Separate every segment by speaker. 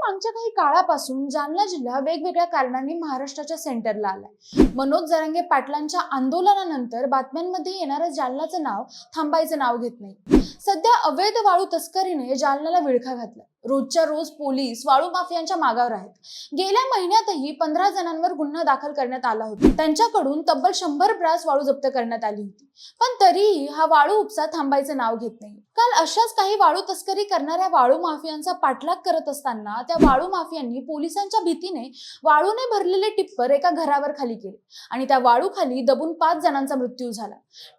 Speaker 1: मागच्या काही काळापासून जालना जिल्हा वेगवेगळ्या कारणांनी महाराष्ट्राच्या सेंटरला आलाय. मनोज जरांगे पाटलांच्या आंदोलनानंतर बातम्यांमध्ये येणारं जालनाचं नाव थांबायचं नाव घेत नाही. सध्या अवैध वाळू तस्करीने जालन्याला विळखा घातला रोजच्या रोज पोलीस वाळू माफियांच्या मागावर आहेत. गेल्या महिन्यातही पंधरा जणांवर गुन्हा दाखल करण्यात आला होता. त्यांच्याकडून तब्बल शंभर ब्रास वाळू जप्त करण्यात आली होती. पण तरीही हा वाळू उपसा थांबायचं नाव घेत नाही. काल अशाच काही वाळू तस्करी करणाऱ्या वाळू माफियांचा पाठलाग करत असताना त्या वाळू माफियांनी पोलिसांच्या भीतीने वाळूने भरलेले टिप्पर एका घरावर खाली केले आणि त्या वाळू खाली दबून पाच जणांचा मृत्यू झाला.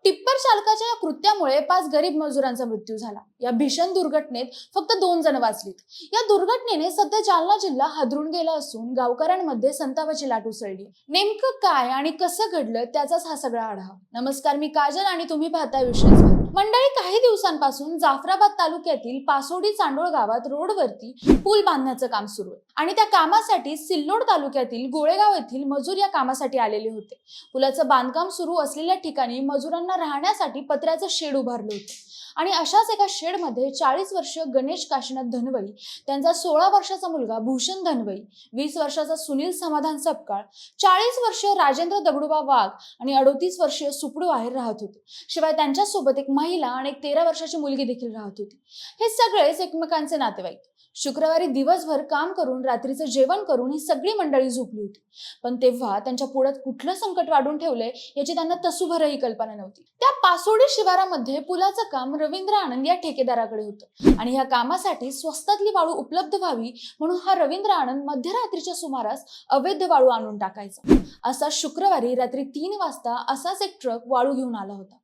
Speaker 1: टिप्पर चालकाच्या या कृत्यामुळे पाच गरीब मजुरांचा मृत्यू झाला. या भीषण दुर्घटनेत फक्त दोन जण वाचलीत. या दुर्घटनेने सध्या जालना जिल्हा हादरून गेला असून गावकऱ्यांमध्ये संतापाची लाट उसळली. नेमकं काय आणि कसं घडलं त्याचाच हा सगळा आढावा. नमस्कार मी काजल आणि तुम्ही पाहता विश्वास मंडळी काही दिवसांपासून जाफराबाद तालुक्यातील पासोडी चांडोळ गावात रोडवरती पूल बांधण्याचं काम सुरू आहे. आणि त्या कामासाठी सिल्लोड तालुक्यातील गोळेगाव येथील मजूर या कामासाठी आलेले होते. पुलाचं बांधकाम सुरू असलेल्या ठिकाणी मजुरांना राहण्यासाठी पत्र्याचं शेड उभारलं होतं. आणि अशाच एका शेडमध्ये चाळीस वर्ष गणेश काशीनाथ धनवई त्यांचा सोळा वर्षाचा मुलगा भूषण धनवई वीस वर्षाचा सुनील समाधान सपकाळ चाळीस वर्ष राजेंद्र दगडूबा वाघ आणि अडोतीस वर्षीय सुपडू आहेर राहत होते. शिवाय त्यांच्यासोबत एक महिला आणि एक तेरा वर्षाची मुलगी देखील राहत होती. हे सगळेच एकमेकांचे नातेवाईक. शुक्रवारी दिवसभर काम करून रात्रीचं जेवण करून ही सगळी मंडळी झोपली होती. पण तेव्हा त्यांच्या पुढ्यात कुठलं संकट वाढून ठेवलंय याची त्यांना तसुभरही कल्पना नव्हती. त्या पासोडी शिवारामध्ये पुलाचं काम रवींद्र आनंद या ठेकेदाराकडे होतं. आणि ह्या कामासाठी स्वस्तातली वाळू उपलब्ध व्हावी म्हणून हा रवींद्र आनंद मध्यरात्रीच्या सुमारास अवैध वाळू आणून टाकायचा. असा शुक्रवारी रात्री तीन वाजता असाच एक ट्रक वाळू घेऊन आला होता.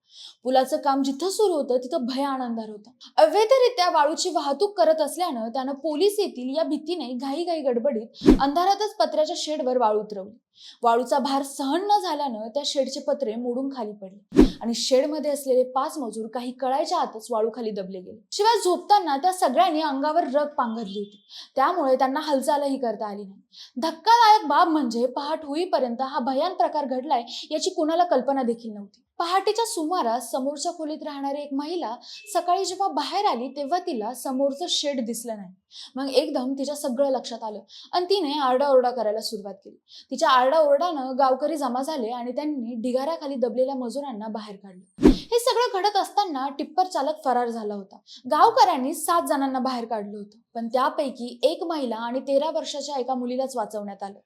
Speaker 1: पुलाचं काम जिथं सुरू होतं तिथं भयान अंधार होता. अवैधरित्या वाळूची वाहतूक करत असल्यानं त्यानं पोलीस येतील या भीतीने घाई घाई गडबडीत अंधारातच पत्र्याच्या शेडवर वाळू उतरवली. वाळूचा भार सहन न झाल्यानं त्या शेडचे पत्रे मोडून खाली पडले. आणि शेडमध्ये असलेले पाच मजूर काही कळायच्या आतच वाळूखाली दबले गेले. शिवाय झोपताना त्या सगळ्यांनी अंगावर रग पांघरली होती. त्यामुळे त्यांना हालचालही करता आली नाही. धक्कादायक बाब म्हणजे पहाट होईपर्यंत हा भयान प्रकार घडलाय याची कुणाला कल्पना देखील नव्हती. पहाटेच्या सुमारास समोरच्या खोलीत राहणारी एक महिला सकाळी जेव्हा बाहेर आली तेव्हा तिला समोरचं शेड दिसलं नाही. मग एकदम तिच्या सगळं लक्षात आलं आणि तिने आरडाओरडा करायला सुरुवात केली. तिच्या आरडाओरडानं गावकरी जमा झाले आणि त्यांनी ढिगाऱ्याखाली दबलेल्या मजुरांना बाहेर काढलं. हे सगळं घडत असताना टिप्पर चालक फरार झाला होता. गावकऱ्यांनी सात जणांना बाहेर काढलं होतं. पण त्यापैकी एक महिला आणि तेरा वर्षाच्या एका मुलीलाच वाचवण्यात आलं.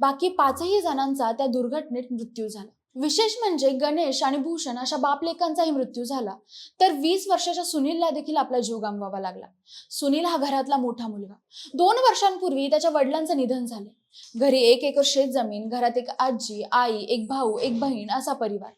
Speaker 1: बाकी पाचही जणांचा त्या दुर्घटनेत मृत्यू झाला. विशेष म्हणजे गणेश आणि भूषण अशा बापलेकांचाही मृत्यू झाला. तर वीस वर्षाच्या सुनीलला देखील आपला जीव गमवावा लागला. सुनील हा घरातला मोठा मुलगा. दोन वर्षांपूर्वी त्याच्या वडिलांचं निधन झाले. घरी एक एकर शेत जमीन घरात एक आजी आई एक भाऊ एक बहीण असा परिवार.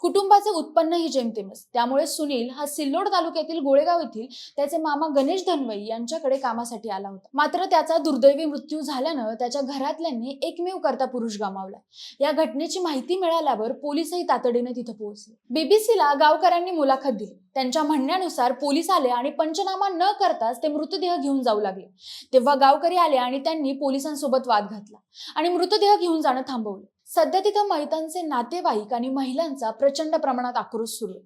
Speaker 1: कुटुंबाचे उत्पन्नही जेमतेमच. त्यामुळे सुनील हा सिल्लोड तालुक्यातील गोळेगाव येथील त्याचे मामा गणेश धनवई यांच्याकडे कामासाठी आला होता. मात्र त्याचा दुर्दैवी मृत्यू झाल्यानं त्याच्या घरातल्यांनी एकमेव करता पुरुष गमावला. या घटनेची माहिती मिळाल्यावर पोलीसही तातडीने तिथं पोहोचले. बीबीसीला गावकऱ्यांनी मुलाखत दिली. त्यांच्या म्हणण्यानुसार पोलीस आले आणि पंचनामा न करताच ते मृतदेह घेऊन जाऊ लागले. तेव्हा गावकरी आले आणि त्यांनी पोलिसांसोबत वाद घातला आणि मृतदेह घेऊन जाणं थांबवलं. सध्या तिथं मैतांचे नातेवाईक आणि महिलांचा प्रचंड प्रमाणात आक्रोश सुरू.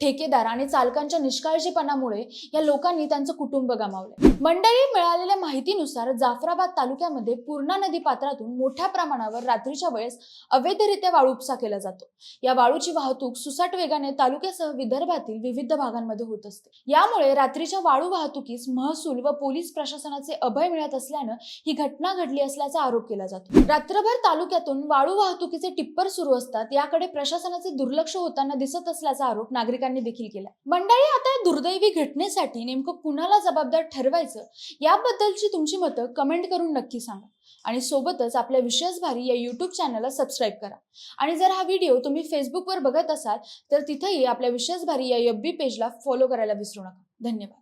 Speaker 1: ठेकेदार आणि चालकांच्या निष्काळजीपणामुळे या लोकांनी त्यांचं कुटुंब गमावले. मंडळी मिळालेल्या माहितीनुसार जाफराबाद तालुक्यामध्ये पूर्णा नदी पात्रातून मोठ्या प्रमाणावर रात्रीच्या वेळेस अवैधरित्या वाळू उपसा केला जातो. या वाळूची वाहतूक सुसाट वेगाने तालुक्यासह विदर्भातील विविध भागांमध्ये होत असते. यामुळे रात्रीच्या वाळू वाहतुकीस महसूल व पोलीस प्रशासनाचे अभय मिळत असल्यानं ही घटना घडली असल्याचा आरोप केला जातो. रात्रभर तालुक्यातून वाळू वाहतुकीचे टिप्पर सुरू असतात. याकडे प्रशासनाचे दुर्लक्ष होताना दिसत असल्याचा आरोप नागरिकांनी देखील केला. मंडळी आता या दुर्दैवी घटनेसाठी नेमकं कुणाला जबाबदार ठरवायचं? याबद्दलची तुमची मतं कमेंट करून नक्की सांगा. आणि सोबतच आपल्या विशेष भारी या यूट्यूब चॅनलला सबस्क्राईब करा. आणि जर हा व्हिडिओ तुम्ही फेसबुकवर बघत असाल तर तिथेही आपल्या विशेष भारी या यब्बी पेजला फॉलो करायला विसरू नका. धन्यवाद.